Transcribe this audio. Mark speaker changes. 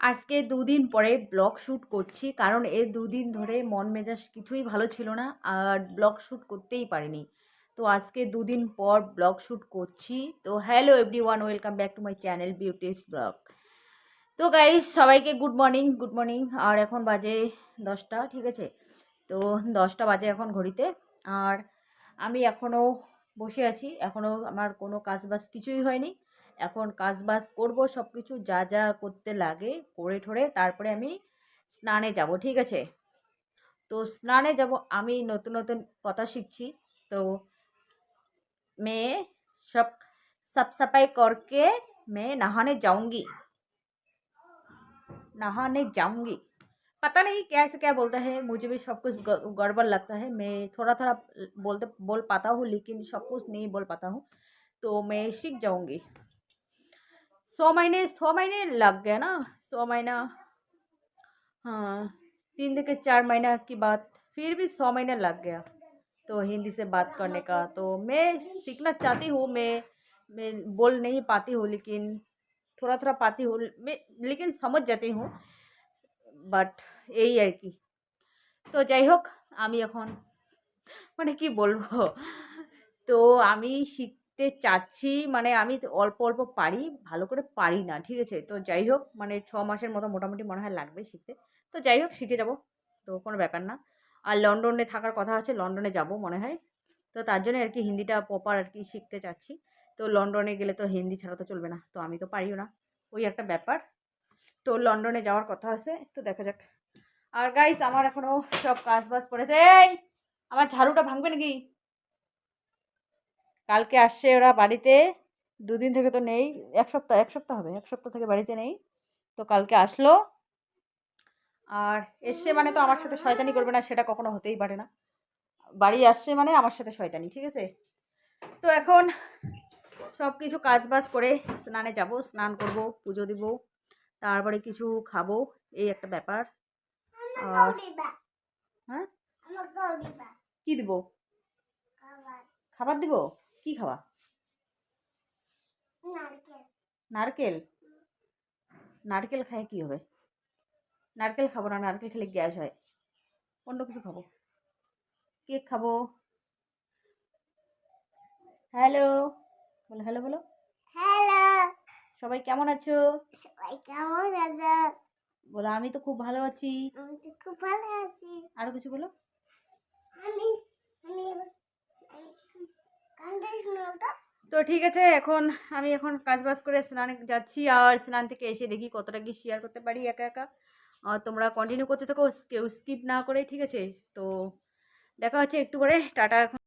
Speaker 1: আজকে দুদিন পরে ব্লগ শ্যুট করছি, কারণ এই দুদিন ধরে মন মেজাজ কিছুই ভালো ছিল না, আর ব্লগ শ্যুট করতেই পারিনি। তো আজকে দুদিন পর ব্লগ শ্যুট করছি। তো hello everyone welcome back to my channel beauty's vlog. তো গাইস, সবাইকে গুড মর্নিং গুড মর্নিং। আর এখন বাজে দশটা, ঠিক আছে? তো দশটা বাজে এখন ঘড়িতে। আর আমি এখনও বসে আছি, এখনও আমার কোনো কাজ বাজ কিছুই হয়নি। এখন কাজ বাজ করবো সব কিছু যা যা করতে লাগে করে ঠোরে তারপরে আমি স্নানে যাব ঠিক আছে তো স্নানে যাব আমি নতুন নতুন কথা শিখছি তো मैं सब साफ सफाई करके मैं नहाने जाऊंगी नहाने जाऊंगी पता नहीं कैसे क्या बोलता है मुझे भी सब कुछ ग- गड़बड़ लगता है मैं थोड़ा थोड़ा बोलते बोल पाता हूँ लेकिन सब कुछ नहीं बोल पाता हूँ तो मैं सीख जाऊंगी सौ महीने सौ महीने लग गया ना सौ महीना हाँ तीन থেকে चार महीना की बात फिर भी सौ महीना लग गया तो हिंदी से बात करने का तो मैं सीखना चाहती हूँ मैं मैं बोल नहीं पाती हूँ लेकिन थोड़ा थोड़ा पाती हूँ मैं लेकिन समझ जाती हूँ বাট এই আর কি তো যাই হোক আমি এখন মানে কি বলবো তো আমি শিখতে চাচ্ছি মানে আমি অল্প অল্প পারি, ভালো করে পারি না, ঠিক আছে? তো যাই হোক মানে ছ মাসের মতো মোটামুটি মনে হয় লাগবে শিখতে। তো যাই হোক, শিখে যাব, তো কোনো ব্যাপার না। আর লন্ডনে থাকার কথা আছে লন্ডনে যাব মনে হয়। তো তার জন্য আর কি হিন্দিটা প্রপার আর কি শিখতে চাচ্ছি। তো লন্ডনে গেলে তো হিন্দি ছাড়া তো চলবে না, তো আমি তো পারিও না। ওই একটা ব্যাপার। তো লন্ডনে যাওয়ার কথা আছে, তো দেখা যাক। আর গাইস আমার এখনও সব কাজ বাজ পড়েছে। এই, আমার ঝাড়ুটা ভাঙবে নাকি? কালকে আসছে ওরা বাড়িতে দুদিন থেকে তো নেই এক সপ্তাহ এক সপ্তাহ হবে এক সপ্তাহ থেকে বাড়িতে নেই। তো কালকে আসলো। আর এসছে মানে তো আমার সাথে শয়তানি করবে না সেটা কখনো হতেই পারে না। বাড়ি আসছে মানে আমার সাথে শয়তানি ঠিক আছে? তো এখন সব কিছু কাজ বাজ করে স্নানে যাব স্নান করব পুজো দিব তারপরে কিছু খাব এই একটা ব্যাপার। আর হ্যাঁ? কি দিব? খাবার দিব? কি খাওয়া নারকেল। নারকেল? খায় কি হবে? নারকেল খাব না নারকেল খেলে গ্যাস হয়। অন্য কিছু খাব। কেক খাব। হ্যালো বলো হ্যালো বলো।
Speaker 2: হ্যালো।
Speaker 1: সবাই কেমন আছো?
Speaker 2: সবাই কেমন আছো?
Speaker 1: বলো আমি তো খুব ভালো আছি।
Speaker 2: আমি তো খুব ভালো আছি।
Speaker 1: আরও কিছু বলো?
Speaker 2: আমি আমি
Speaker 1: তো ঠিক আছে, এখন আমি এখন কাজ বাজ করে স্নানে যাচ্ছি আর স্নান থেকে এসে দেখি কতটা কি শেয়ার করতে পারি একা একা। আর তোমরা কন্টিনিউ করতে থাকো, কেউ স্কিপ না করে, ঠিক আছে? তো দেখা হচ্ছে একটু করে টাটা এখন।